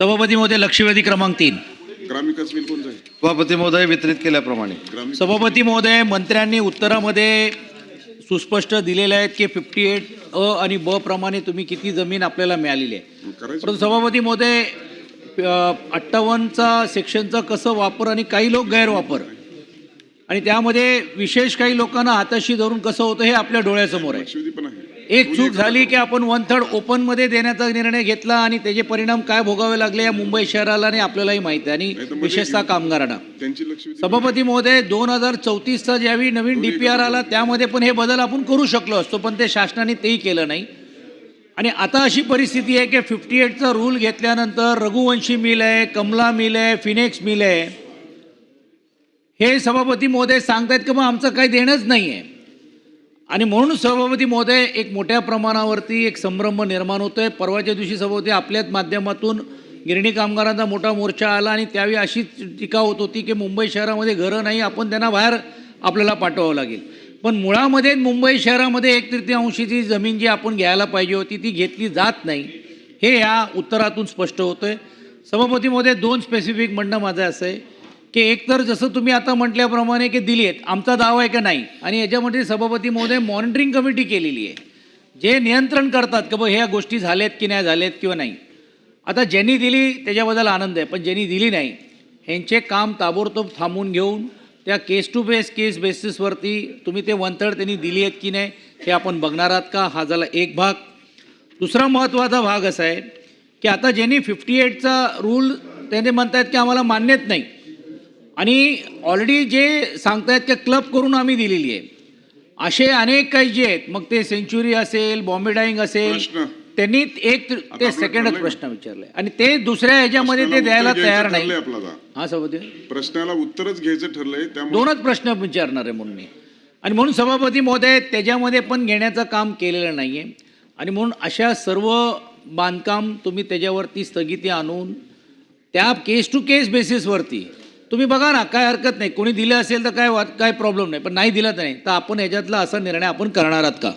सभापती महोदय लक्षवेधी क्रमांक तीन. ग्रामविकास बिल कोणतं आहे? सभापती महोदय वितरित केल्याप्रमाणे. सभापती महोदय मंत्र्यांनी उत्तरामध्ये सुस्पष्ट दिलेले आहेत की फिफ्टी एट अ आणि ब प्रमाणे तुम्ही किती जमीन आपल्याला मिळालेली आहे. करायचं परंतु सभापती महोदय अठ्ठावन्नचा सेक्शनचा कसं वापर आणि काही लोक गैरवापर. आणि त्यामध्ये विशेष काही लोकांना हाताशी धरून कसं होतं हे आपल्या डोळ्यासमोर आहे. लक्षवेधी पण आहे एक चूक झाली की आपण वन थर्ड ओपनमध्ये देण्याचा निर्णय घेतला आणि त्याचे परिणाम काय भोगावे लागले या मुंबई शहराला आणि आपल्यालाही माहिती आहे. आणि विशेषतः. कामगारांना. सभापती महोदय दोन हजार चौतीसचा ज्यावेळी नवीन डी पी आर आला त्यामध्ये पण हे बदल आपण करू शकलो असतो पण ते शासनाने तेही केलं नाही. आणि आता अशी परिस्थिती आहे की फिफ्टी एटचा रूल घेतल्यानंतर रघुवंशी मिल आहे कमला मिल आहे फिनेक्स मिल आहे हे सभापती महोदय सांगतायत की मग आमचं काही देणंच नाही आहे आणि म्हणून सभापती महोदय एक मोठ्या प्रमाणावरती एक संभ्रम निर्माण होतोय. परवाच्या दिवशी सभापती आपल्याच माध्यमातून गिरणी कामगारांचा मोठा मोर्चा आला आणि त्यावेळी अशी टीका होत होती की मुंबई शहरामध्ये घरं नाही आपण त्यांना बाहेर आपल्याला पाठवावं लागेल. पण मुळामध्ये मुंबई शहरामध्ये एक तृतीयांशीची जमीन जी आपण घ्यायला पाहिजे होती ती घेतली जात नाही. हे या उत्तरातून स्पष्ट होतंय. सभापती महोदय दोन स्पेसिफिक म्हणणं माझं असं आहे. की एकतर जसं तुम्ही आता म्हटल्याप्रमाणे की दिली आहेत आमचा दावा आहे का नाही? आणि याच्यामध्ये सभापती महोदय मॉनिटरिंग कमिटी केलेली आहे. जे नियंत्रण करतात की बा ह्या गोष्टी झाल्यात की नाही झाल्यात किंवा नाही. आता ज्यांनी दिली त्याच्याबद्दल आनंद आहे पण ज्यांनी दिली नाही ह्यांचे काम ताबडतोब थांबवून घेऊन त्या केस टू बेस केस बेसिसवरती तुम्ही ते वन थर्ड त्यांनी दिली आहेत की नाही हे आपण बघणार आहात का? हा झाला एक भाग. दुसरा महत्त्वाचा भाग असा आहे की आता ज्यांनी फिफ्टी एटचा रूल त्यांनी म्हणतायत की आम्हाला मान्यच नाही. आणि ऑलरेडी जे सांगतायत की क्लब करून आम्ही दिलेली आहे. असे अनेक काही जे आहेत मग ते सेंच्युरी असेल बॉम्बे डाईंग असेल. त्यांनी एक ते सेकंडच प्रश्न विचारलाय. आणि ते दुसऱ्या ह्याच्यामध्ये ते द्यायला तयार नाही. हा सभापती? प्रश्नाला उत्तरच घ्यायचं ठरलंय दोनच प्रश्न विचारणार आहे म्हणून मी. आणि म्हणून सभापती महोदय त्याच्यामध्ये पण घेण्याचं काम केलेलं नाही आहे आणि म्हणून अशा सर्व बांधकाम तुम्ही त्याच्यावरती स्थगिती आणून त्या केस टू केस बेसिसवरती तुम्ही बघा ना काय हरकत नाही. कोणी दिलं असेल तर काय वाद काय प्रॉब्लेम नाही. पण नाही दिलं तर नाही. तर आपण याच्यातला असा निर्णय आपण करणार आहात का?